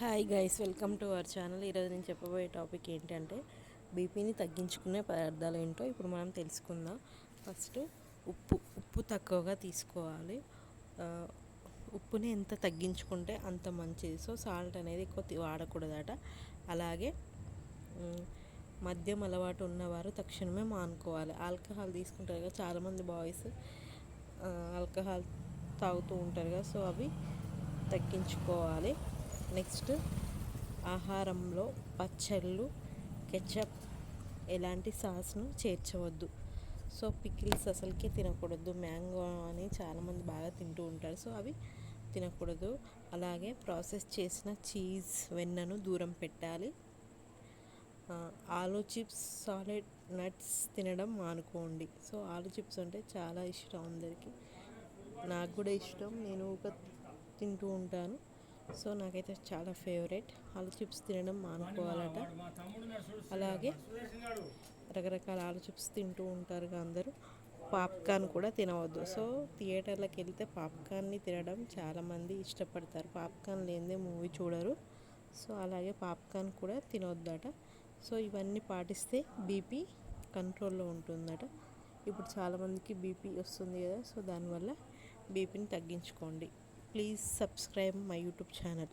Hi guys welcome to our channel. ఈరోజు నేను చెప్పబోయే టాపిక్ ఏంటంటే బీపీని తగ్గించుకునే పదార్థాలు ఏంటో ఇప్పుడు మనం తెలుసుకుందాం. ఫస్ట్ ఉప్పు ఉప్పు తక్కువగా తీసుకోవాలి. ఉప్పుని ఎంత తగ్గించుకుంటే అంత మంచిది. సో సాల్ట్ అనేది ఎక్కువ వాడకూడదట. అలాగే మద్యం అలవాటు ఉన్నవారు తక్షణమే మానుకోవాలి. ఆల్కహాల్ తీసుకుంటారు కదా చాలామంది బాయ్స్ ఆల్కహాల్ తాగుతూ ఉంటారు కదా సో అవి తగ్గించుకోవాలి. నెక్స్ట్ ఆహారంలో పచ్చళ్ళు కెచప్ ఎలాంటి సాస్ను చేర్చవద్దు. సో పికిల్స్ అసలుకే తినకూడదు. మ్యాంగో అని చాలామంది బాగా తింటూ ఉంటారు. సో అవి తినకూడదు. అలాగే ప్రాసెస్ చేసిన చీజ్ వెన్నను దూరం పెట్టాలి. ఆలు చిప్స్ సాలిడ్ నట్స్ తినడం మానుకోండి. సో ఆలు చిప్స్ అంటే చాలా ఇష్టం అందరికీ. నాకు కూడా ఇష్టం. నేను ఒక తింటూ ఉంటాను. సో నాకైతే చాలా ఫేవరెట్. ఆలు చిప్స్ తినడం మానుకోవాలట. అలాగే రకరకాల ఆలు చిప్స్ తింటూ ఉంటారు అందరూ. పాప్కార్న్ కూడా తినవద్దు. సో థియేటర్లకు వెళ్తే పాప్కార్న్ని తినడం చాలామంది ఇష్టపడతారు. పాప్కార్న్ లేనిదే మూవీ చూడరు. సో అలాగే పాప్కార్న్ కూడా తినొద్దట. సో ఇవన్నీ పాటిస్తే బీపీ కంట్రోల్లో ఉంటుందట. ఇప్పుడు చాలామందికి బీపీ వస్తుంది కదా సో దానివల్ల బీపీని తగ్గించుకోండి. Please subscribe my YouTube channel